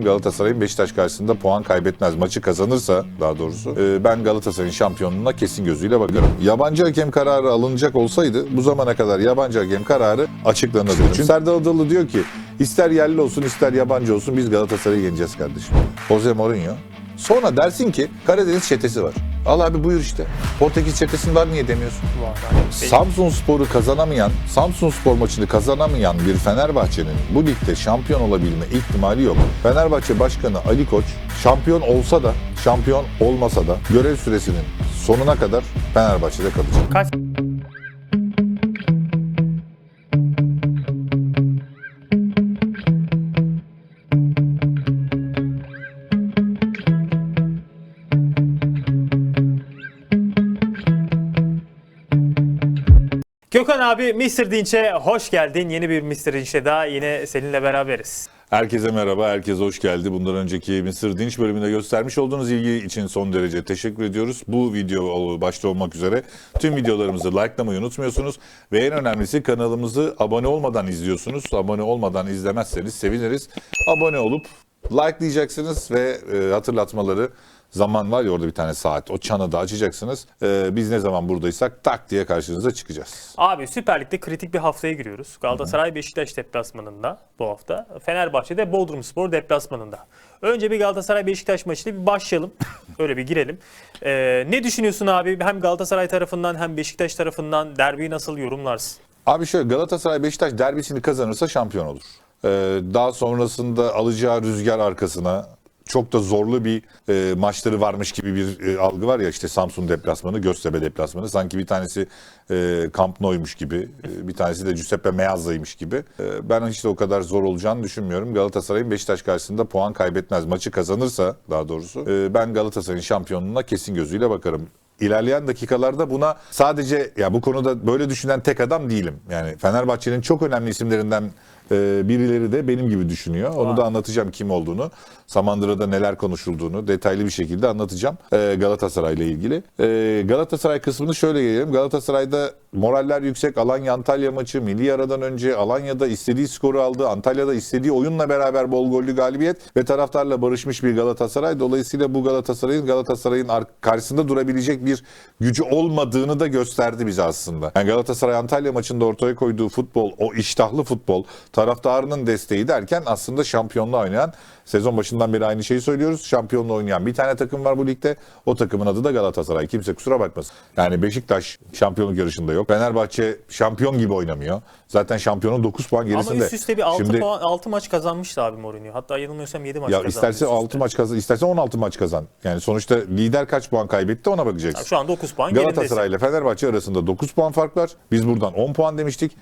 Galatasaray'ın Beşiktaş karşısında puan kaybetmez. Maçı kazanırsa daha doğrusu e, ben Galatasaray'ın şampiyonluğuna kesin gözüyle bakarım. Yabancı hakem kararı alınacak olsaydı bu zamana kadar yabancı hakem kararı açıklanırdı. Çünkü Serdar Adalı diyor ki ister yerli olsun ister yabancı olsun biz Galatasaray'ı yeneceğiz kardeşim. Jose Mourinho. Sonra dersin ki Karadeniz çetesi var. Al abi buyur işte. Portekiz çetesinin var niye demiyorsun? Samsun Spor'u kazanamayan, Samsun Spor maçını kazanamayan bir Fenerbahçe'nin bu ligde şampiyon olabilme ihtimali yok. Fenerbahçe Başkanı Ali Koç şampiyon olsa da, şampiyon olmasa da görev süresinin sonuna kadar Fenerbahçe'de kalacak. Kaç Gökhan abi Mr. Dinç'e hoş geldin. Yeni bir Mr. Dinç'te daha yine seninle beraberiz. Herkese merhaba, herkese hoş geldi. Bundan önceki Mısır Dinç bölümünde göstermiş olduğunuz ilgi için son derece teşekkür ediyoruz. Bu video başta olmak üzere tüm videolarımızı likelamayı unutmuyorsunuz. Ve en önemlisi kanalımızı abone olmadan izliyorsunuz. Abone olmadan izlemezseniz seviniriz. Abone olup likelayacaksınız ve e, hatırlatmaları zaman var ya orada bir tane saat. O çanı da açacaksınız. E, biz ne zaman buradaysak tak diye karşınıza çıkacağız. Abi Süper Lig'de kritik bir haftaya giriyoruz. Galatasaray Beşiktaş deplasmanında bu hafta. Fenerbahçe'de Bodrumspor deplasmanında. Önce bir Galatasaray Beşiktaş maçıyla bir başlayalım. Öyle bir girelim. Ee, ne düşünüyorsun abi? Hem Galatasaray tarafından hem Beşiktaş tarafından derbiyi nasıl yorumlarsın? Abi şöyle Galatasaray Beşiktaş derbisini kazanırsa şampiyon olur. Ee, daha sonrasında alacağı rüzgar arkasına çok da zorlu bir e, maçları varmış gibi bir e, algı var ya işte Samsun deplasmanı, Göztepe deplasmanı. Sanki bir tanesi e, Camp Nou'ymuş gibi, e, bir tanesi de Giuseppe Meazza'ymış gibi. E, ben hiç de o kadar zor olacağını düşünmüyorum. Galatasaray'ın Beşiktaş karşısında puan kaybetmez. Maçı kazanırsa daha doğrusu e, ben Galatasaray'ın şampiyonluğuna kesin gözüyle bakarım. İlerleyen dakikalarda buna sadece ya bu konuda böyle düşünen tek adam değilim. Yani Fenerbahçe'nin çok önemli isimlerinden e, birileri de benim gibi düşünüyor. Onu da anlatacağım kim olduğunu. Samandıra'da neler konuşulduğunu detaylı bir şekilde anlatacağım e, Galatasaray ile ilgili. E, Galatasaray kısmını şöyle gelelim. Galatasaray'da moraller yüksek. Alanya Antalya maçı milli aradan önce Alanya'da istediği skoru aldı. Antalya'da istediği oyunla beraber bol gollü galibiyet ve taraftarla barışmış bir Galatasaray. Dolayısıyla bu Galatasaray'ın Galatasaray'ın ar- karşısında durabilecek bir gücü olmadığını da gösterdi bize aslında. Yani Galatasaray Antalya maçında ortaya koyduğu futbol, o iştahlı futbol, taraftarının desteği derken aslında şampiyonluğa oynayan sezon başından beri aynı şeyi söylüyoruz. Şampiyonluğa oynayan bir tane takım var bu ligde. O takımın adı da Galatasaray. Kimse kusura bakmasın. Yani Beşiktaş şampiyonluk yarışında yok. Fenerbahçe şampiyon gibi oynamıyor. Zaten şampiyonun 9 puan gerisinde. Ama üst üste bir 6, Şimdi- puan, 6 maç kazanmıştı abi Mourinho. Hatta yanılmıyorsam 7 maç ya kazandı. isterse üst üste. 6 maç kazan, isterse 16 maç kazan. Yani sonuçta lider kaç puan kaybetti ona bakacaksın. Şu an 9 puan. Galatasaray ile Fenerbahçe arasında 9 puan fark var. Biz buradan 10 puan demiştik.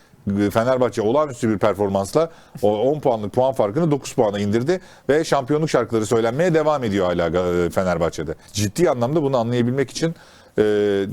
Fenerbahçe olağanüstü bir performansla o 10 puanlık puan farkını 9 puana indirdi ve şampiyonluk şarkıları söylenmeye devam ediyor hala e, Fenerbahçe'de. Ciddi anlamda bunu anlayabilmek için e,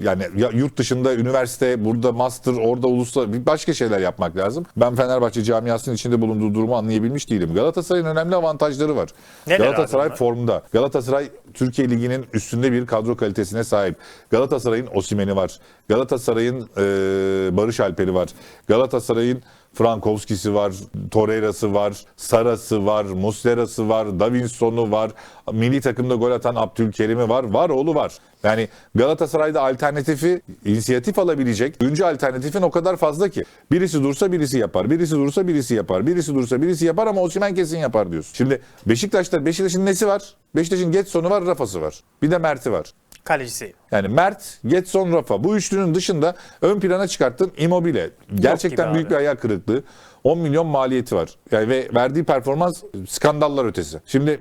yani ya yurt dışında üniversite, burada master, orada uluslararası bir başka şeyler yapmak lazım. Ben Fenerbahçe camiasının içinde bulunduğu durumu anlayabilmiş değilim. Galatasaray'ın önemli avantajları var. Neler Galatasaray onlar? formda. Galatasaray Türkiye Ligi'nin üstünde bir kadro kalitesine sahip. Galatasaray'ın Osimhen'i var. Galatasaray'ın e, Barış Alper'i var. Galatasaray'ın Frankowski'si var, Torreira'sı var, Sara'sı var, Muslera'sı var, Davinson'u var, milli takımda gol atan Abdülkerim'i var, var oğlu var. Yani Galatasaray'da alternatifi, inisiyatif alabilecek oyuncu alternatifin o kadar fazla ki. Birisi dursa birisi yapar, birisi dursa birisi yapar, birisi dursa birisi yapar ama Osimhen kesin yapar diyorsun. Şimdi Beşiktaş'ta Beşiktaş'ın nesi var? Beşiktaş'ın Getson'u var, Rafa'sı var. Bir de Mert'i var. Kalecisi. Yani Mert, Getson, Rafa bu üçlünün dışında ön plana çıkarttın Immobile. Gerçekten büyük abi. bir ayak kırıklığı. 10 milyon maliyeti var. Yani ve verdiği performans skandallar ötesi. Şimdi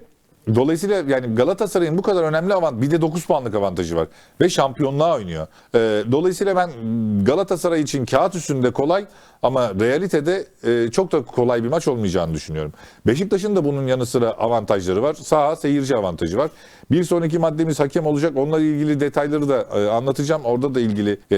dolayısıyla yani Galatasaray'ın bu kadar önemli avant bir de 9 puanlık avantajı var ve şampiyonluğa oynuyor. Ee, dolayısıyla ben Galatasaray için kağıt üstünde kolay ama realitede e, çok da kolay bir maç olmayacağını düşünüyorum. Beşiktaş'ın da bunun yanı sıra avantajları var. Saha seyirci avantajı var. Bir sonraki maddemiz hakem olacak. Onunla ilgili detayları da e, anlatacağım. Orada da ilgili e,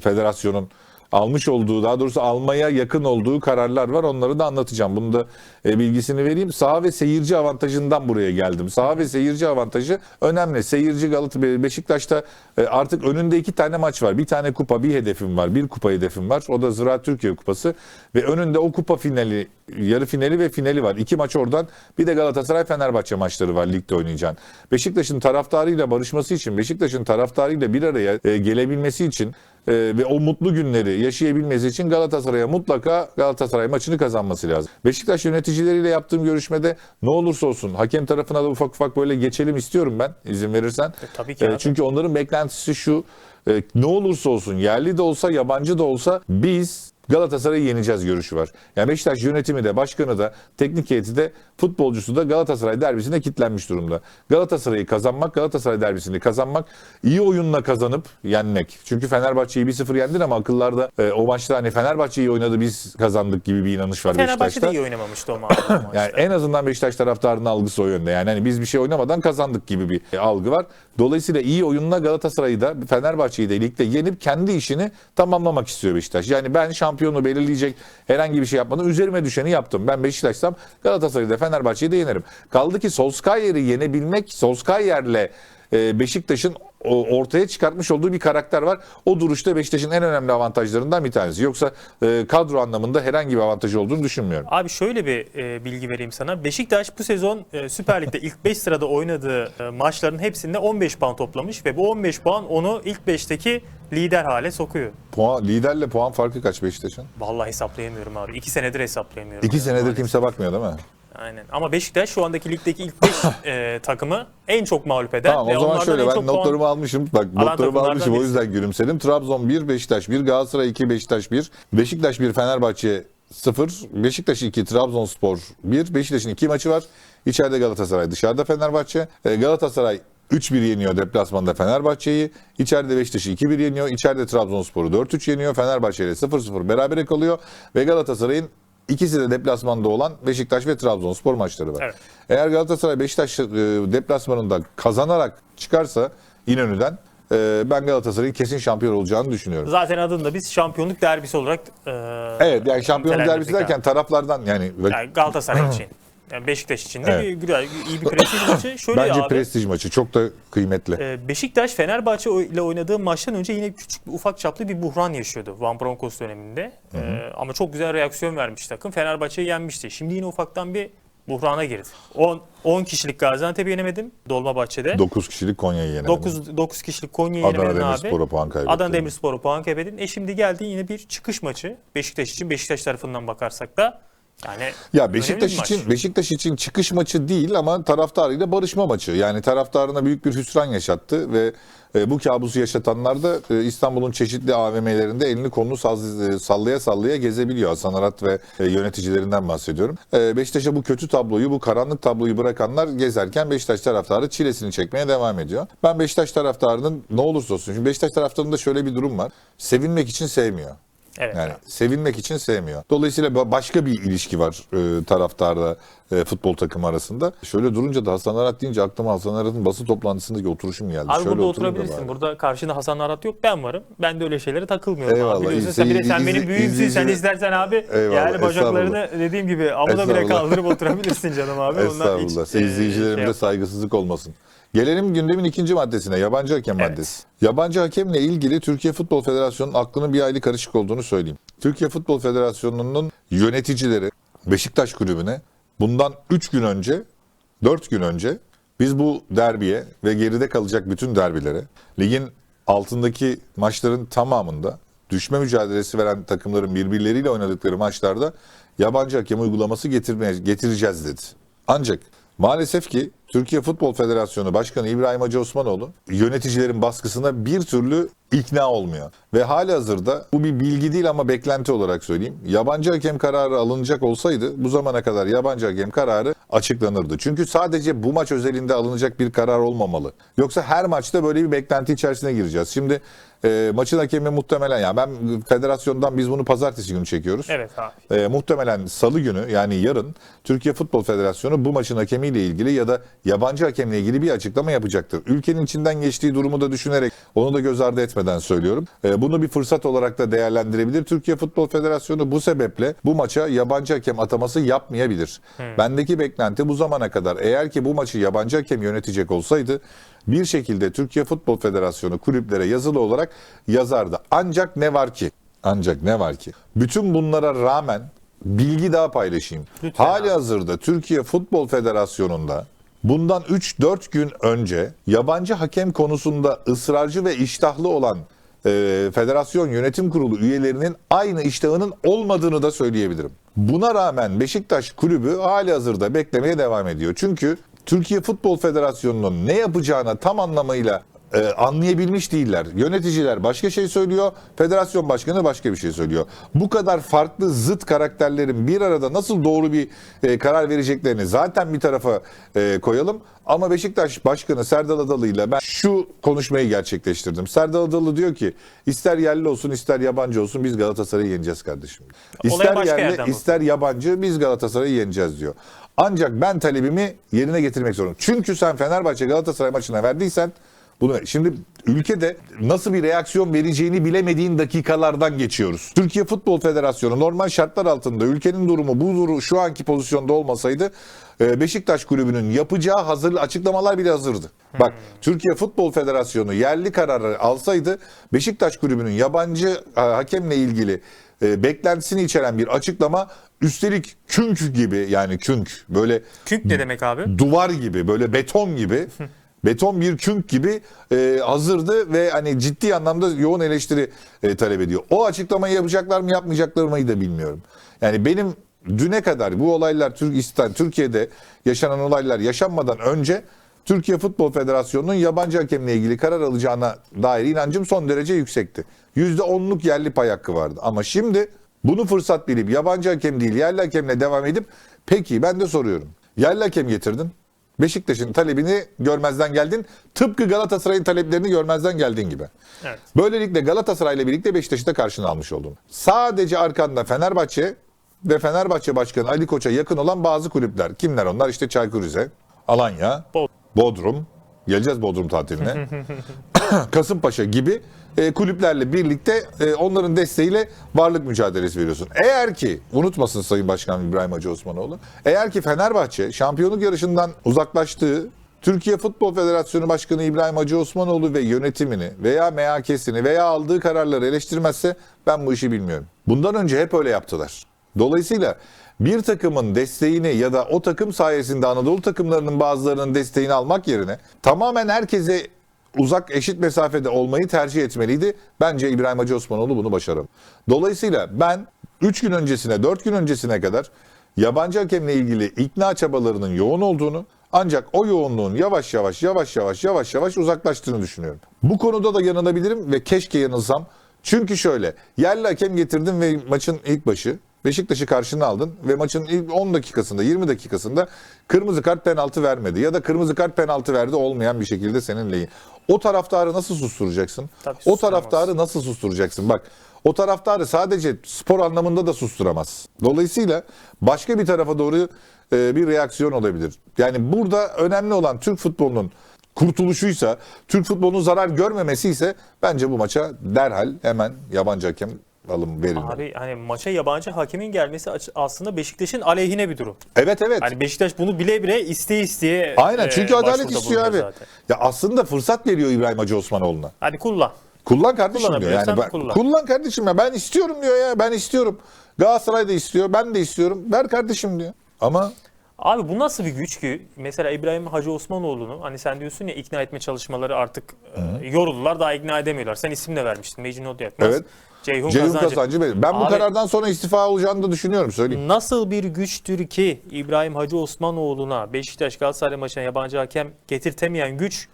federasyonun almış olduğu daha doğrusu almaya yakın olduğu kararlar var. Onları da anlatacağım. Bunu da e, bilgisini vereyim. Saha ve seyirci avantajından buraya geldim. Saha ve seyirci avantajı önemli. Seyirci Galatasaray Beşiktaş'ta e, artık önünde iki tane maç var. Bir tane kupa, bir hedefim var. Bir kupa hedefim var. O da Ziraat Türkiye Kupası ve önünde o kupa finali yarı finali ve finali var. İki maç oradan bir de Galatasaray Fenerbahçe maçları var ligde oynayacağın. Beşiktaş'ın taraftarıyla barışması için, Beşiktaş'ın taraftarıyla bir araya e, gelebilmesi için e, ve o mutlu günleri yaşayabilmesi için Galatasaray'a mutlaka Galatasaray maçını kazanması lazım. Beşiktaş yöneticileriyle yaptığım görüşmede ne olursa olsun hakem tarafına da ufak ufak böyle geçelim istiyorum ben izin verirsen. E, tabii ki E, çünkü onların beklentisi şu e, ne olursa olsun yerli de olsa yabancı da olsa biz Galatasaray'ı yeneceğiz görüşü var. Yani Beşiktaş yönetimi de başkanı da teknik heyeti de futbolcusu da Galatasaray derbisine kilitlenmiş durumda. Galatasaray'ı kazanmak, Galatasaray derbisini kazanmak, iyi oyunla kazanıp yenmek. Çünkü Fenerbahçe'yi 1-0 yendin ama akıllarda e, o maçta hani Fenerbahçe iyi oynadı biz kazandık gibi bir inanış var Fenerbahçe Beşiktaş'ta. de iyi oynamamıştı o ma- o maçta. Yani en azından Beşiktaş taraftarının algısı o yönde. Yani hani biz bir şey oynamadan kazandık gibi bir algı var. Dolayısıyla iyi oyunla Galatasaray'ı da Fenerbahçe'yi de ligde yenip kendi işini tamamlamak istiyor Beşiktaş. Yani ben şampiyonu belirleyecek herhangi bir şey yapmadan üzerime düşeni yaptım. Ben Beşiktaş'sam Galatasaray'ı da Fenerbahçe'yi de yenerim. Kaldı ki Solskjaer'i yenebilmek Solskjaer'le e, Beşiktaş'ın ortaya çıkartmış olduğu bir karakter var. O duruşta Beşiktaş'ın en önemli avantajlarından bir tanesi. Yoksa e, kadro anlamında herhangi bir avantajı olduğunu düşünmüyorum. Abi şöyle bir e, bilgi vereyim sana. Beşiktaş bu sezon e, Süper Lig'de ilk 5 sırada oynadığı e, maçların hepsinde 15 puan toplamış ve bu 15 puan onu ilk 5'teki lider hale sokuyor. Puan, liderle puan farkı kaç Beşiktaş'ın? Vallahi hesaplayamıyorum abi. 2 senedir hesaplayamıyorum. İki Yani senedir maalesef. kimse bakmıyor değil mi? Aynen. Ama Beşiktaş şu andaki ligdeki ilk 5 e, takımı en çok mağlup eden Tamam o zaman şöyle en ben çok puan- notlarımı almışım. Bak notlarımı takımlardan almışım o birisi. yüzden gülümsedim. Trabzon 1, Beşiktaş 1, Galatasaray 2, Beşiktaş 1, Beşiktaş 1, Fenerbahçe 0, Beşiktaş 2, Trabzonspor 1. Beşiktaş'ın 2 maçı var. İçeride Galatasaray, dışarıda Fenerbahçe. Ee, Galatasaray 3-1 yeniyor deplasmanda Fenerbahçe'yi. İçeride Beşiktaş'ı 2-1 yeniyor. İçeride Trabzonspor'u 4-3 yeniyor. Fenerbahçe ile 0-0 berabere kalıyor. Ve Galatasaray'ın ikisi de deplasmanda olan Beşiktaş ve Trabzonspor maçları var. Evet. Eğer Galatasaray Beşiktaş e, deplasmanında kazanarak çıkarsa İnönü'den e, ben Galatasaray'ın kesin şampiyon olacağını düşünüyorum. Zaten adını da biz şampiyonluk derbisi olarak e, Evet yani şampiyonluk derbisi derken abi. taraflardan yani, yani Galatasaray için. Yani Beşiktaş için de Evet. bir güzel, iyi bir prestij maçı. Şöyle bence abi, prestij maçı çok da kıymetli. e, Beşiktaş Fenerbahçe ile oynadığı maçtan önce yine küçük ufak çaplı bir buhran yaşıyordu Van Bronckhorst döneminde. E, ama çok güzel reaksiyon vermiş takım. Fenerbahçe'yi yenmişti. Şimdi yine ufaktan bir buhrana girdi. 10 10 kişilik Gaziantep'i yenemedim Dolmabahçe'de. 9 kişilik Konya'yı yenemedi. 9 9 kişilik Konya'yı Adana yenemedin abi. Demirspor'a puan kaybetti. Adana Demirspor'a puan kaybedin. E şimdi geldi yine bir çıkış maçı. Beşiktaş için Beşiktaş tarafından bakarsak da yani Ya Beşiktaş bir maç. için Beşiktaş için çıkış maçı değil ama taraftarıyla barışma maçı. Yani taraftarına büyük bir hüsran yaşattı ve e, bu kabusu yaşatanlar da e, İstanbul'un çeşitli AVM'lerinde elini kolunu saz- e, sallaya sallaya gezebiliyor. Hasan Arat ve e, yöneticilerinden bahsediyorum. E, Beşiktaş'a bu kötü tabloyu, bu karanlık tabloyu bırakanlar gezerken Beşiktaş taraftarı çilesini çekmeye devam ediyor. Ben Beşiktaş taraftarının ne olursa olsun. Şimdi Beşiktaş taraftarında şöyle bir durum var. Sevinmek için sevmiyor. Evet. Yani sevinmek için sevmiyor. Dolayısıyla ba- başka bir ilişki var e, taraftarla e, futbol takımı arasında. Şöyle durunca da Hasan Arat deyince aklıma Hasan Arat'ın basın toplantısındaki oturuşum geldi. Abi Şöyle burada oturabilirsin. Burada karşında Hasan Arat yok. Ben varım. Ben de öyle şeylere takılmıyorum Eyvallah, abi. Biliyorsun sen, bir de sen benim büyüğümsün. Sen istersen abi Eyvallah, yani bacaklarını dediğim gibi amuda bile Estağfurullah. kaldırıp oturabilirsin canım abi. Ondan hiç, Estağfurullah. e, şey saygısızlık olmasın. Gelelim gündemin ikinci maddesine. Yabancı hakem Evet. maddesi. Yabancı hakemle ilgili Türkiye Futbol Federasyonu'nun aklının bir aylı karışık olduğunu söyleyeyim. Türkiye Futbol Federasyonu'nun yöneticileri Beşiktaş Kulübü'ne bundan 3 gün önce, 4 gün önce biz bu derbiye ve geride kalacak bütün derbilere ligin altındaki maçların tamamında düşme mücadelesi veren takımların birbirleriyle oynadıkları maçlarda yabancı hakem uygulaması getirmeye, getireceğiz dedi. Ancak maalesef ki Türkiye Futbol Federasyonu Başkanı İbrahim Hacı Osmanoğlu yöneticilerin baskısına bir türlü ikna olmuyor. Ve hali hazırda bu bir bilgi değil ama beklenti olarak söyleyeyim. Yabancı hakem kararı alınacak olsaydı bu zamana kadar yabancı hakem kararı açıklanırdı. Çünkü sadece bu maç özelinde alınacak bir karar olmamalı. Yoksa her maçta böyle bir beklenti içerisine gireceğiz. Şimdi e, maçın hakemi muhtemelen ya ben federasyondan biz bunu pazartesi günü çekiyoruz. Evet abi. E, muhtemelen salı günü yani yarın Türkiye Futbol Federasyonu bu maçın hakemiyle ilgili ya da yabancı hakemle ilgili bir açıklama yapacaktır. Ülkenin içinden geçtiği durumu da düşünerek onu da göz ardı etmeden söylüyorum. E, bunu bir fırsat olarak da değerlendirebilir. Türkiye Futbol Federasyonu bu sebeple bu maça yabancı hakem ataması yapmayabilir. Bendeki beklenti bu zamana kadar eğer ki bu maçı yabancı hakem yönetecek olsaydı bir şekilde Türkiye Futbol Federasyonu kulüplere yazılı olarak yazardı. Ancak ne var ki? Ancak ne var ki? Bütün bunlara rağmen bilgi daha paylaşayım. Lütfen Hali abi. hazırda Türkiye Futbol Federasyonu'nda bundan 3-4 gün önce yabancı hakem konusunda ısrarcı ve iştahlı olan e, federasyon yönetim kurulu üyelerinin aynı iştahının olmadığını da söyleyebilirim. Buna rağmen Beşiktaş kulübü hali hazırda beklemeye devam ediyor. Çünkü Türkiye Futbol Federasyonu'nun ne yapacağına tam anlamıyla e, anlayabilmiş değiller. Yöneticiler başka şey söylüyor, federasyon başkanı başka bir şey söylüyor. Bu kadar farklı zıt karakterlerin bir arada nasıl doğru bir e, karar vereceklerini zaten bir tarafa e, koyalım. Ama Beşiktaş Başkanı Serdal Adalı ile ben şu konuşmayı gerçekleştirdim. Serdal Adalı diyor ki ister yerli olsun ister yabancı olsun biz Galatasaray'ı yeneceğiz kardeşim. İster yerli ister yabancı biz Galatasaray'ı yeneceğiz diyor. Ancak ben talebimi yerine getirmek zorundayım. Çünkü sen Fenerbahçe Galatasaray maçına verdiysen bunu şimdi ülkede nasıl bir reaksiyon vereceğini bilemediğin dakikalardan geçiyoruz. Türkiye Futbol Federasyonu normal şartlar altında ülkenin durumu bu duru şu anki pozisyonda olmasaydı e, Beşiktaş kulübünün yapacağı hazır açıklamalar bile hazırdı. Bak Türkiye Futbol Federasyonu yerli kararı alsaydı Beşiktaş kulübünün yabancı e, hakemle ilgili e, beklentisini içeren bir açıklama üstelik künk gibi yani künk böyle Künk ne demek abi? duvar gibi böyle beton gibi beton bir künk gibi e, hazırdı ve hani ciddi anlamda yoğun eleştiri e, talep ediyor. O açıklamayı yapacaklar mı yapmayacaklar mı da bilmiyorum. Yani benim düne kadar bu olaylar Türkistan Türkiye'de yaşanan olaylar yaşanmadan önce Türkiye Futbol Federasyonu'nun yabancı hakemle ilgili karar alacağına dair inancım son derece yüksekti. %10'luk yerli pay hakkı vardı. Ama şimdi bunu fırsat bilip yabancı hakem değil yerli hakemle devam edip peki ben de soruyorum. Yerli hakem getirdin. Beşiktaş'ın talebini görmezden geldin. Tıpkı Galatasaray'ın taleplerini görmezden geldiğin gibi. Evet. Böylelikle Galatasaray'la birlikte Beşiktaş'ı da karşına almış oldun. Sadece arkanda Fenerbahçe ve Fenerbahçe Başkanı Ali Koç'a yakın olan bazı kulüpler. Kimler onlar? İşte Çaykur Rize, Alanya, Bod- Bodrum. Geleceğiz Bodrum tatiline. Kasımpaşa gibi e, kulüplerle birlikte e, onların desteğiyle varlık mücadelesi veriyorsun. Eğer ki unutmasın Sayın Başkan İbrahim Hacı Osmanoğlu. Eğer ki Fenerbahçe şampiyonluk yarışından uzaklaştığı Türkiye Futbol Federasyonu Başkanı İbrahim Hacı Osmanoğlu ve yönetimini veya MHK'sini veya aldığı kararları eleştirmezse ben bu işi bilmiyorum. Bundan önce hep öyle yaptılar. Dolayısıyla bir takımın desteğini ya da o takım sayesinde Anadolu takımlarının bazılarının desteğini almak yerine tamamen herkese uzak eşit mesafede olmayı tercih etmeliydi. Bence İbrahim Hacı Osmanoğlu bunu başaramadı. Dolayısıyla ben 3 gün öncesine 4 gün öncesine kadar yabancı hakemle ilgili ikna çabalarının yoğun olduğunu ancak o yoğunluğun yavaş yavaş yavaş yavaş yavaş yavaş uzaklaştığını düşünüyorum. Bu konuda da yanılabilirim ve keşke yanılsam. Çünkü şöyle yerli hakem getirdin ve maçın ilk başı Beşiktaş'ı karşına aldın ve maçın ilk 10 dakikasında 20 dakikasında kırmızı kart penaltı vermedi ya da kırmızı kart penaltı verdi olmayan bir şekilde seninle. O taraftarı nasıl susturacaksın? Tabii o taraftarı nasıl susturacaksın? Bak o taraftarı sadece spor anlamında da susturamaz. Dolayısıyla başka bir tarafa doğru e, bir reaksiyon olabilir. Yani burada önemli olan Türk futbolunun kurtuluşuysa, Türk futbolunun zarar görmemesi ise bence bu maça derhal hemen yabancı hakem alım verilmeli. Abi hani maça yabancı hakemin gelmesi aslında Beşiktaş'ın aleyhine bir durum. Evet evet. Hani Beşiktaş bunu bile bile isteye isteye Aynen e, çünkü adalet başvuruda istiyor abi. zaten. Ya aslında fırsat veriyor İbrahim Hacı Osmanoğlu'na. Hadi kullan. Kullan kardeşim diyor. Yani ben, kullan. kullan kardeşim ya ben istiyorum diyor ya. Ben istiyorum. Galatasaray da istiyor. Ben de istiyorum. Ver kardeşim diyor. Ama Abi bu nasıl bir güç ki? Mesela İbrahim Hacı Osmanoğlu'nu hani sen diyorsun ya ikna etme çalışmaları artık e, yoruldular daha ikna edemiyorlar. Sen isim de vermiştin. Mecnun Odyakmaz. Evet. Ceyhun, Ceyhun Kazancı. Kazancı. Ben bu Abi- karardan sonra istifa olacağını da düşünüyorum söyleyeyim. Nasıl bir güçtür ki İbrahim Hacı Osmanoğlu'na Beşiktaş Galatasaray maçına yabancı hakem getirtemeyen güç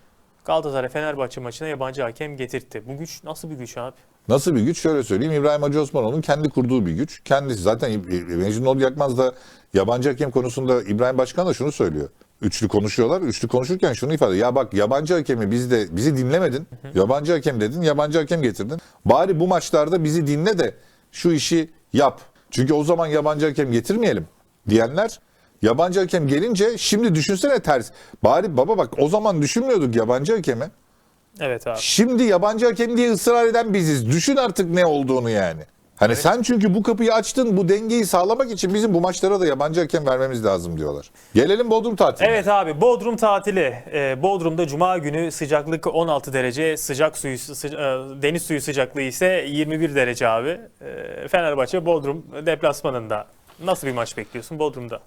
Galatasaray Fenerbahçe maçına yabancı hakem getirtti. Bu güç nasıl bir güç abi? Nasıl bir güç? Şöyle söyleyeyim. İbrahim Hacı Osmanoğlu'nun kendi kurduğu bir güç. Kendisi zaten Mecnun Yakmaz da yabancı hakem konusunda İbrahim Başkan da şunu söylüyor. Üçlü konuşuyorlar. Üçlü konuşurken şunu ifade ediyor. Ya bak yabancı hakemi biz de bizi dinlemedin. Yabancı hakem dedin. Yabancı hakem getirdin. Bari bu maçlarda bizi dinle de şu işi yap. Çünkü o zaman yabancı hakem getirmeyelim diyenler yabancı hakem gelince şimdi düşünsene ters. Bari baba bak o zaman düşünmüyorduk yabancı hakemi. Evet abi. Şimdi yabancı hakem diye ısrar eden biziz. Düşün artık ne olduğunu yani. Hani sen çünkü bu kapıyı açtın bu dengeyi sağlamak için bizim bu maçlara da yabancı hakem vermemiz lazım diyorlar. Gelelim Bodrum tatiline. Evet abi Bodrum tatili. Ee, Bodrum'da Cuma günü sıcaklık 16 derece, sıcak suyu sı- e, deniz suyu sıcaklığı ise 21 derece abi. Ee, Fenerbahçe Bodrum deplasmanında Nasıl bir maç bekliyorsun Bodrum'da?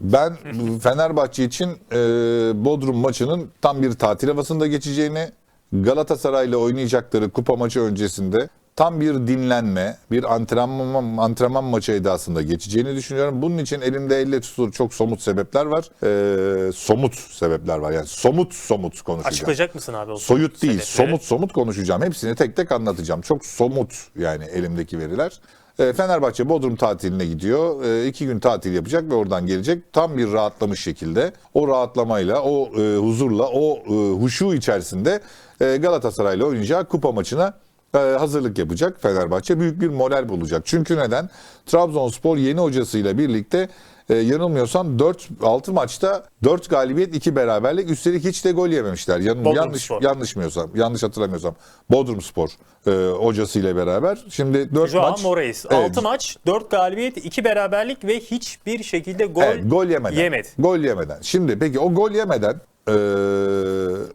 Ben Fenerbahçe için e, Bodrum maçının tam bir tatil havasında geçeceğini, Galatasaray'la oynayacakları kupa maçı öncesinde tam bir dinlenme, bir antrenman, antrenman maçı edasında geçeceğini düşünüyorum. Bunun için elimde elle tutulur çok somut sebepler var. E, somut sebepler var. Yani somut somut konuşacağım. Açıklayacak mısın abi o Soyut değil, sebepleri? somut somut konuşacağım. Hepsini tek tek anlatacağım. Çok somut yani elimdeki veriler. E, Fenerbahçe Bodrum tatiline gidiyor. E, iki gün tatil yapacak ve oradan gelecek. Tam bir rahatlamış şekilde o rahatlamayla, o e, huzurla, o e, huşu içerisinde e, Galatasaray'la oynayacağı kupa maçına hazırlık yapacak Fenerbahçe. Büyük bir moral bulacak. Çünkü neden? Trabzonspor yeni hocasıyla birlikte e, yanılmıyorsam 4-6 maçta 4 galibiyet 2 beraberlik üstelik hiç de gol yememişler. Yan, Bodrum yanlış Spor. yanlışmıyorsam yanlış hatırlamıyorsam Bodrumspor e, hocasıyla beraber. Şimdi 4 Joao maç Morais. Evet. 6 maç, 4 galibiyet, 2 beraberlik ve hiçbir şekilde gol, Evet, gol yemeden. yemedi. Gol yemeden. Şimdi peki o gol yemeden e,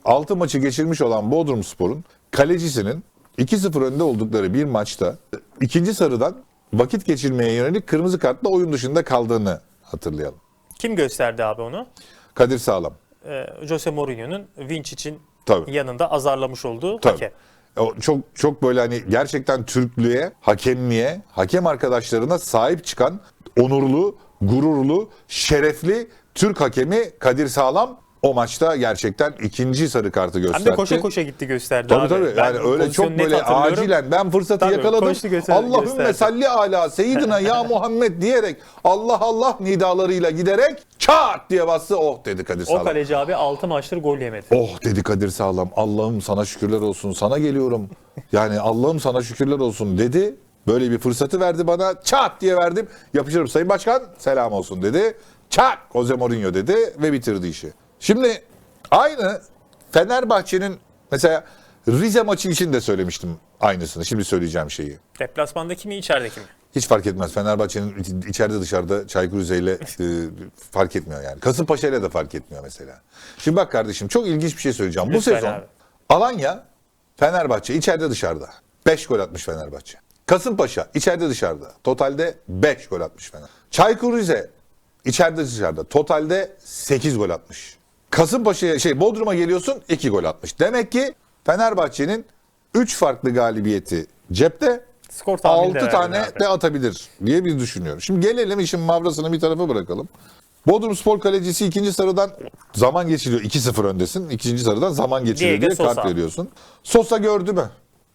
6 maçı geçirmiş olan Bodrumspor'un kalecisinin 2-0 önde oldukları bir maçta ikinci sarıdan vakit geçirmeye yönelik kırmızı kartla oyun dışında kaldığını hatırlayalım. Kim gösterdi abi onu? Kadir Sağlam. Ee, Jose Mourinho'nun Vinç için Tabii. yanında azarlamış olduğu Tabii. hakem. O çok çok böyle hani gerçekten Türklüğe, hakemliğe, hakem arkadaşlarına sahip çıkan onurlu, gururlu, şerefli Türk hakemi Kadir Sağlam o maçta gerçekten ikinci sarı kartı Hem gösterdi. de koşa koşa gitti gösterdi Tabii abi. tabii. Ben Yani öyle çok böyle acilen ben fırsatı Tabii, yakaladım. göster- Allahümme gösterdi. salli ala seyyidina ya Muhammed diyerek Allah Allah nidalarıyla giderek çat diye bastı. Oh dedi Kadir O Sağlam. kaleci abi 6 maçtır gol yemedi. Oh dedi Kadir Sağlam. Allah'ım sana şükürler olsun. Sana geliyorum. Yani Allah'ım sana şükürler olsun dedi. Böyle bir fırsatı verdi bana. Çat diye verdim. Yapışırım Sayın Başkan. Selam olsun dedi. Çak Jose Mourinho dedi ve bitirdi işi. Şimdi aynı Fenerbahçe'nin mesela Rize maçı için de söylemiştim aynısını. Şimdi söyleyeceğim şeyi. Deplasmandaki mi içerideki mi? Hiç fark etmez. Fenerbahçe'nin içeride dışarıda Çaykur Rize'yle e, fark etmiyor yani. Kasımpaşa ile de fark etmiyor mesela. Şimdi bak kardeşim çok ilginç bir şey söyleyeceğim. Bu Lütfen sezon abi. Alanya, Fenerbahçe içeride dışarıda. 5 gol atmış Fenerbahçe. Kasımpaşa içeride dışarıda. Totalde 5 gol atmış Fener. Çaykur Rize içeride dışarıda. Totalde 8 gol atmış. Kasımpaşa'ya şey Bodrum'a geliyorsun 2 gol atmış. Demek ki Fenerbahçe'nin 3 farklı galibiyeti cepte. Skor tahmini de 6 verdin tane abi. de atabilir diye biz düşünüyoruz. Şimdi gelelim işin mavrasını bir tarafa bırakalım. Bodrum Spor kalecisi ikinci sarıdan zaman geçiriyor. 2-0 öndesin. İkinci sarıdan zaman geçiriyor Diego diye kart Sosa. veriyorsun. Sosa gördü mü?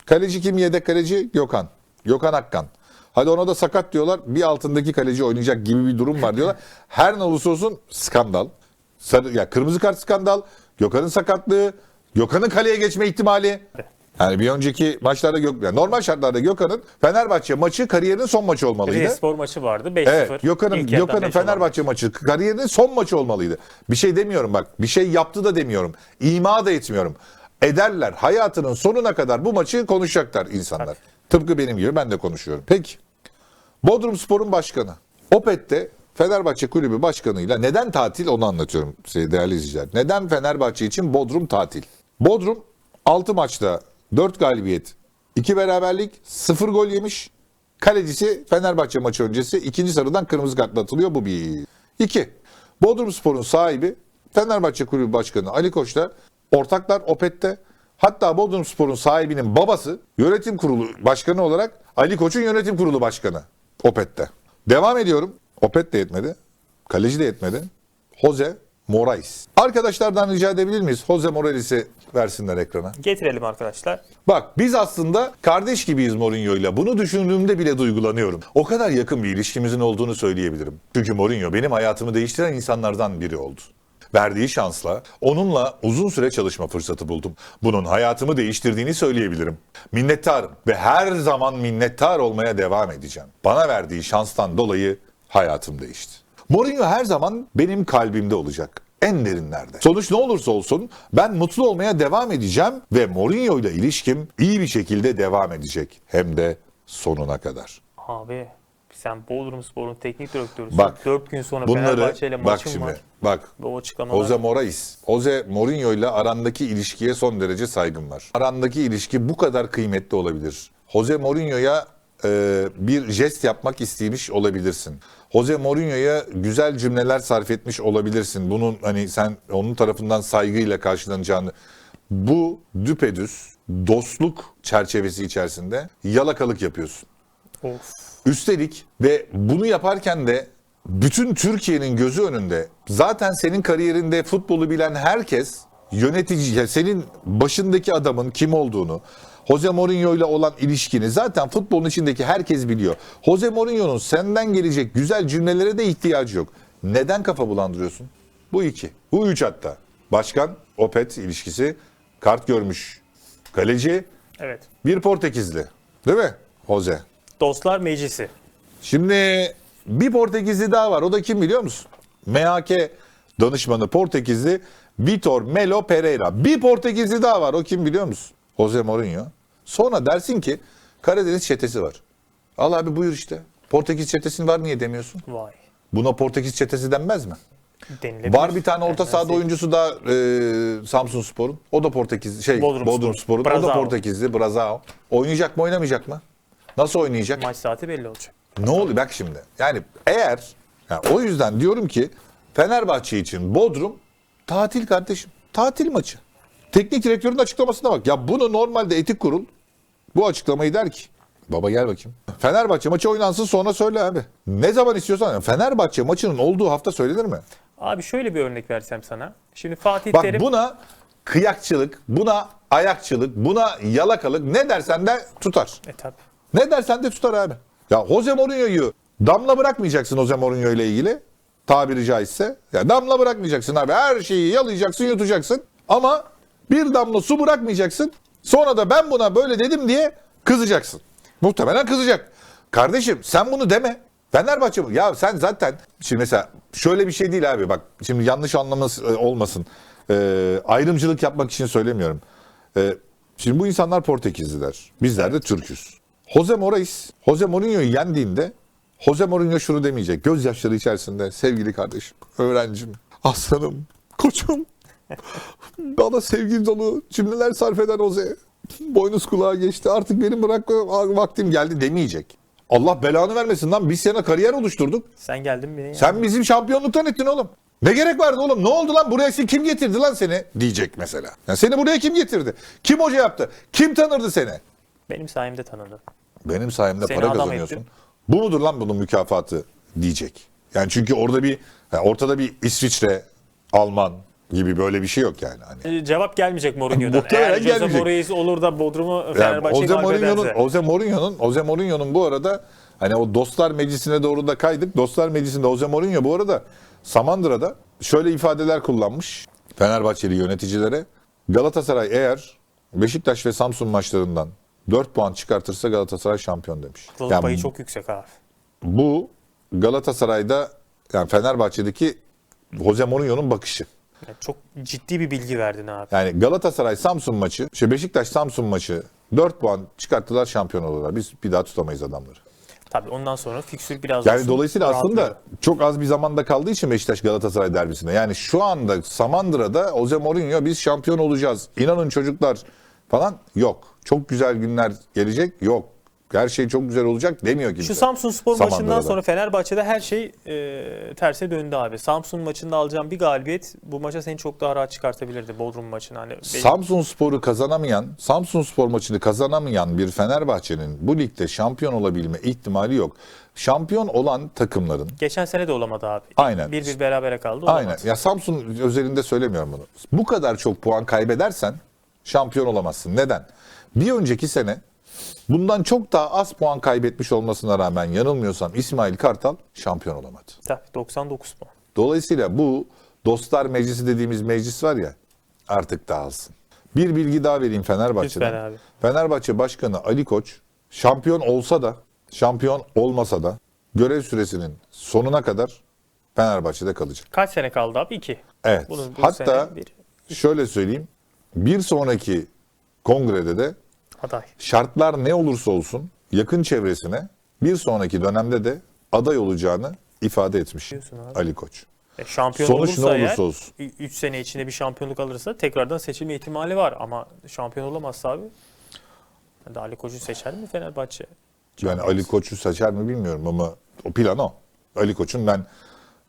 Kaleci kim? Yedek kaleci Gökhan. Gökhan Akkan. Hadi ona da sakat diyorlar. Bir altındaki kaleci oynayacak gibi bir durum var diyorlar. Her ne olursa olsun skandal. Sarı, ya kırmızı kart skandal. Gökhan'ın sakatlığı. Gökhan'ın kaleye geçme ihtimali. Yani bir önceki maçlarda Gök, yani normal şartlarda Gökhan'ın Fenerbahçe maçı kariyerinin son maçı olmalıydı. Rize Spor maçı vardı 5-0. Evet, Gökhan'ın Gökhan'ın beş olan Fenerbahçe maçı kariyerinin son maçı olmalıydı. Bir şey demiyorum bak. Bir şey yaptı da demiyorum. İma da etmiyorum. Ederler. Hayatının sonuna kadar bu maçı konuşacaklar insanlar. Tıpkı benim gibi ben de konuşuyorum. Peki. Bodrum Spor'un başkanı. Opet'te Fenerbahçe Kulübü Başkanı'yla neden tatil onu anlatıyorum değerli izleyiciler. Neden Fenerbahçe için Bodrum tatil? Bodrum 6 maçta 4 galibiyet, 2 beraberlik, 0 gol yemiş. Kalecisi Fenerbahçe maçı öncesi ikinci sarıdan kırmızı kartla atılıyor. Bu bir. İki. Bodrum Spor'un sahibi Fenerbahçe Kulübü Başkanı Ali Koç'ta ortaklar Opet'te. Hatta Bodrum Spor'un sahibinin babası yönetim kurulu başkanı olarak Ali Koç'un yönetim kurulu başkanı Opet'te. Devam ediyorum. Opet de yetmedi. Kaleci de yetmedi. Jose Morais. Arkadaşlardan rica edebilir miyiz? Jose Morais'i versinler ekrana. Getirelim arkadaşlar. Bak biz aslında kardeş gibiyiz Mourinho'yla. Bunu düşündüğümde bile duygulanıyorum. O kadar yakın bir ilişkimizin olduğunu söyleyebilirim. Çünkü Mourinho benim hayatımı değiştiren insanlardan biri oldu. Verdiği şansla onunla uzun süre çalışma fırsatı buldum. Bunun hayatımı değiştirdiğini söyleyebilirim. Minnettarım ve her zaman minnettar olmaya devam edeceğim. Bana verdiği şanstan dolayı hayatım değişti. Mourinho her zaman benim kalbimde olacak. En derinlerde. Sonuç ne olursa olsun ben mutlu olmaya devam edeceğim ve Mourinho ile ilişkim iyi bir şekilde devam edecek. Hem de sonuna kadar. Abi sen Bodrum Spor'un teknik direktörüsün. Bak, 4 gün sonra Bunları Fenerbahçe ile bak maçın şimdi var. bak açıklamalar. Jose Morais, Jose Mourinho ile arandaki ilişkiye son derece saygım var. Arandaki ilişki bu kadar kıymetli olabilir. Jose Mourinho'ya bir jest yapmak istemiş olabilirsin. Jose Mourinho'ya güzel cümleler sarf etmiş olabilirsin. Bunun hani sen onun tarafından saygıyla karşılanacağını bu düpedüz dostluk çerçevesi içerisinde yalakalık yapıyorsun. Of. Üstelik ve bunu yaparken de bütün Türkiye'nin gözü önünde zaten senin kariyerinde futbolu bilen herkes yönetici, senin başındaki adamın kim olduğunu, Jose Mourinho ile olan ilişkini zaten futbolun içindeki herkes biliyor. Jose Mourinho'nun senden gelecek güzel cümlelere de ihtiyacı yok. Neden kafa bulandırıyorsun? Bu iki. Bu üç hatta. Başkan, Opet ilişkisi, kart görmüş kaleci, Evet. bir Portekizli. Değil mi? Jose. Dostlar Meclisi. Şimdi bir Portekizli daha var. O da kim biliyor musun? MHK danışmanı Portekizli Vitor Melo Pereira. Bir Portekizli daha var. O kim biliyor musun? Jose Mourinho. Sonra dersin ki Karadeniz çetesi var. Al abi buyur işte. Portekiz çetesi var niye demiyorsun? Vay. Buna Portekiz çetesi denmez mi? Denilebilir. Var bir tane orta Denmez sahada değil. oyuncusu da e, Samsun Spor'un. O da Portekiz şey Bodrum Bodrum, Spor. Spor'un. O da Brazao. Portekizli. Brazao. Oynayacak mı oynamayacak mı? Nasıl oynayacak? Maç saati belli olacak. Ne oluyor bak şimdi. Yani eğer yani o yüzden diyorum ki Fenerbahçe için Bodrum tatil kardeşim. Tatil maçı. Teknik direktörün açıklamasına bak. Ya bunu normalde etik kurul bu açıklamayı der ki. Baba gel bakayım. Fenerbahçe maçı oynansın sonra söyle abi. Ne zaman istiyorsan. Fenerbahçe maçının olduğu hafta söylenir mi? Abi şöyle bir örnek versem sana. Şimdi Fatih Bak Terim buna kıyakçılık, buna ayakçılık, buna yalakalık ne dersen de tutar. E tabi. Ne dersen de tutar abi. Ya Jose Mourinho'yu damla bırakmayacaksın Jose Mourinho ile ilgili. Tabiri caizse. Ya damla bırakmayacaksın abi. Her şeyi yalayacaksın, yutacaksın. Ama bir damla su bırakmayacaksın. Sonra da ben buna böyle dedim diye kızacaksın. Muhtemelen kızacak. Kardeşim sen bunu deme. Fenerbahçe mi? Ya sen zaten şimdi mesela şöyle bir şey değil abi bak şimdi yanlış anlaması e, olmasın. Ee, ayrımcılık yapmak için söylemiyorum. Ee, şimdi bu insanlar Portekizliler. Bizler de Türküz. Jose Morais, Jose Mourinho'yu yendiğinde Jose Mourinho şunu demeyecek. Gözyaşları içerisinde sevgili kardeşim, öğrencim, aslanım, koçum. Bana sevgi dolu cümleler sarf eden Jose. Boynuz kulağa geçti. Artık benim bırakma vaktim geldi demeyecek. Allah belanı vermesin lan. Biz sana kariyer oluşturduk. Sen geldin beni. Sen bizim şampiyonluktan ettin oğlum. Ne gerek vardı oğlum? Ne oldu lan? Buraya kim getirdi lan seni? Diyecek mesela. Yani seni buraya kim getirdi? Kim hoca yaptı? Kim tanırdı seni? Benim sayemde tanıdı. Benim sayemde Seni para kazanıyorsun. ettim. Bu mudur lan bunun mükafatı diyecek. Yani çünkü orada bir yani ortada bir İsviçre, Alman gibi böyle bir şey yok yani. Hani E, Cevap gelmeyecek Mourinho'dan. Muhtemelen Eğer Jose gelmeyecek. Mourinho olur da Bodrum'u yani Fenerbahçe Jose Mourinho'nun. Jose Mourinho'nun Jose Mourinho'nun bu arada hani o Dostlar Meclisi'ne doğru da kaydık. Dostlar Meclisi'nde Jose Mourinho bu arada Samandıra'da şöyle ifadeler kullanmış Fenerbahçeli yöneticilere. Galatasaray eğer Beşiktaş ve Samsun maçlarından 4 puan çıkartırsa Galatasaray şampiyon demiş. Yıldız Yani payı çok yüksek abi. bu Galatasaray'da yani Fenerbahçe'deki Jose Mourinho'nun bakışı. Çok ciddi bir bilgi verdin abi. Yani Galatasaray Samsun maçı, şey Beşiktaş Samsun maçı 4 puan çıkarttılar şampiyon olurlar. Biz bir daha tutamayız adamları. Tabii ondan sonra fiksür biraz Yani olsun dolayısıyla aslında rahatlıyor. çok az bir zamanda kaldığı için Beşiktaş Galatasaray derbisinde. Yani şu anda Samandıra'da Jose Mourinho biz şampiyon olacağız. İnanın çocuklar falan yok. Çok güzel günler gelecek yok. Her şey çok güzel olacak demiyor kimse. Şu Samsun Spor Samandıra'da. maçından sonra Fenerbahçe'de her şey e, terse döndü abi. Samsun maçında alacağım bir galibiyet bu maça seni çok daha rahat çıkartabilirdi Bodrum maçını. Hani Samsun Spor'u kazanamayan, Samsun Spor maçını kazanamayan bir Fenerbahçe'nin bu ligde şampiyon olabilme ihtimali yok. Şampiyon olan takımların Geçen sene de olamadı abi. Aynen. Bir bir berabere kaldı. olamadı. Aynen. Ya Samsun özelinde söylemiyorum bunu. Bu kadar çok puan kaybedersen şampiyon olamazsın. Neden? Bir önceki sene bundan çok daha az puan kaybetmiş olmasına rağmen yanılmıyorsam İsmail Kartal şampiyon olamadı. Tabii 99 puan. Dolayısıyla bu dostlar meclisi dediğimiz meclis var ya artık dağılsın. Bir bilgi daha vereyim Fenerbahçe'den. Lütfen abi. Fenerbahçe Başkanı Ali Koç şampiyon olsa da şampiyon olmasa da görev süresinin sonuna kadar Fenerbahçe'de kalacak. Kaç sene kaldı abi? 2. Evet. Bunun bu Hatta bir şöyle söyleyeyim. Bir sonraki kongrede de aday. şartlar ne olursa olsun yakın çevresine bir sonraki dönemde de aday olacağını ifade etmiş. Ali Koç. E, şampiyon Sonuç ne olursa olursa eğer, olsun. 3 sene içinde bir şampiyonluk alırsa tekrardan seçilme ihtimali var. Ama şampiyon olamazsa abi de Ali Koç'u seçer mi Fenerbahçe? Yani Ali Koç'u seçer mi bilmiyorum ama o plan o. Ali Koç'un ben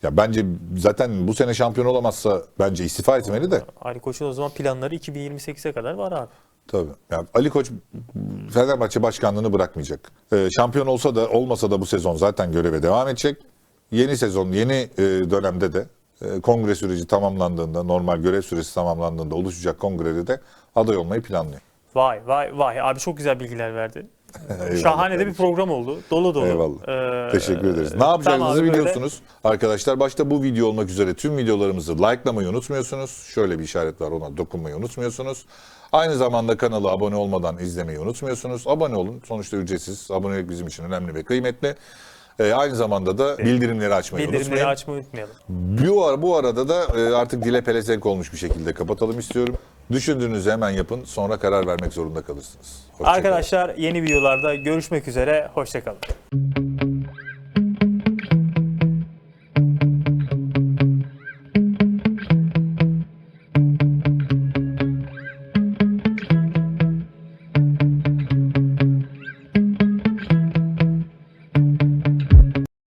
ya bence zaten bu sene şampiyon olamazsa bence istifa etmeli de. Ali Koç'un o zaman planları 2028'e kadar var abi. Tabii. Yani Ali Koç Fenerbahçe başkanlığını bırakmayacak. Ee, şampiyon olsa da olmasa da bu sezon zaten göreve devam edecek. Yeni sezon, yeni e, dönemde de e, kongre süreci tamamlandığında, normal görev süresi tamamlandığında oluşacak kongrede de aday olmayı planlıyor. Vay vay vay abi çok güzel bilgiler verdin. Şahane de bir program oldu. Dolu dolu. Eyvallah. Ee, Teşekkür ederiz. Ne yapacağınızı abi böyle- biliyorsunuz. Arkadaşlar başta bu video olmak üzere tüm videolarımızı likelamayı unutmuyorsunuz. Şöyle bir işaret var ona dokunmayı unutmuyorsunuz. Aynı zamanda kanala abone olmadan izlemeyi unutmuyorsunuz. Abone olun. Sonuçta ücretsiz. Abonelik bizim için önemli ve kıymetli. Ee, aynı zamanda da bildirimleri açmayı Bildirimleri unutmayın. açmayı unutmayalım. Bu, bu arada da e, artık dile pelesenk olmuş bir şekilde kapatalım istiyorum. Düşündüğünüzü hemen yapın. Sonra karar vermek zorunda kalırsınız. Hoşça. Arkadaşlar yeni videolarda görüşmek üzere. Hoşçakalın.